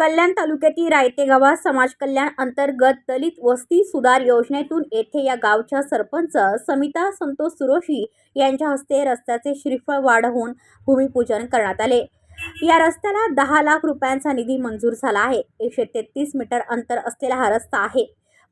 कल्याण तालुक्यातील रायते गावात समाज कल्याण अंतर्गत दलित वस्ती सुधार योजनेतून येथे या गावच्या सरपंच समिता संतोष सुरोशी यांच्या हस्ते रस्त्याचे श्रीफळ वाढवून भूमिपूजन करण्यात आले. या रस्त्याला दहा लाख रुपयांचा निधी मंजूर झाला आहे. एकशे तेहतीस मीटर अंतर असलेला हा रस्ता आहे.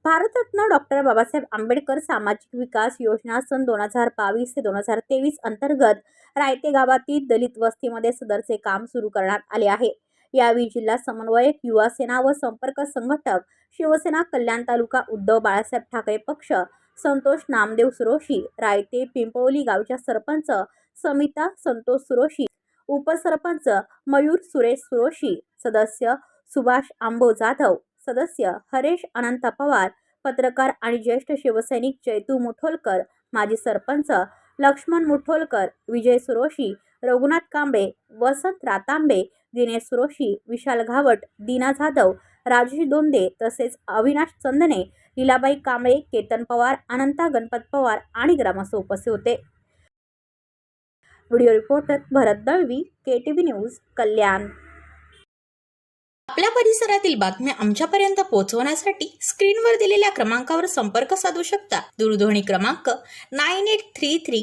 भारतरत्न डॉक्टर बाबासाहेब आंबेडकर सामाजिक विकास योजना सन दोन हजार बावीस ते दोन हजार तेवीस अंतर्गत रायते गावातील दलित वस्तीमध्ये सदरचे काम सुरू करण्यात आले आहे. यावेळी जिल्हा समन्वयक युवा सेना व संपर्क संघटक शिवसेना कल्याण तालुका उद्धव बाळासाहेब ठाकरे पक्ष संतोष नामदेव सुरोशी रायते पिंपवली गावच्या सरपंच समिता संतोष सुरोशी उपसरपंच मयूर सुरेश सुरोशी सदस्य सुभाष आंबो जाधव सदस्य हरेश अनंत पवार पत्रकार आणि ज्येष्ठ शिवसैनिक जयतू मुठोलकर माजी सरपंच लक्ष्मण मुठोलकर विजय सुरोशी रघुनाथ कांबळे वसंत रातांबे दिनेश सुरोशी विशाल घावट दीना जाधव राजेश दोंदे तसेच अविनाश चंदने लीलाबाई कांबळे केतन पवार अनंता गणपत पवार आणि ग्रामस्थ उपस्थित होते. Video reporter Bharat Dalvi K T V news Kalyan. आपल्या परिसरातील बातम्या आमच्यापर्यंत पोहोचवण्यासाठी स्क्रीनवर दिलेल्या क्रमांकावर संपर्क साधू शकता. दूरध्वनी क्रमांक nine eight three three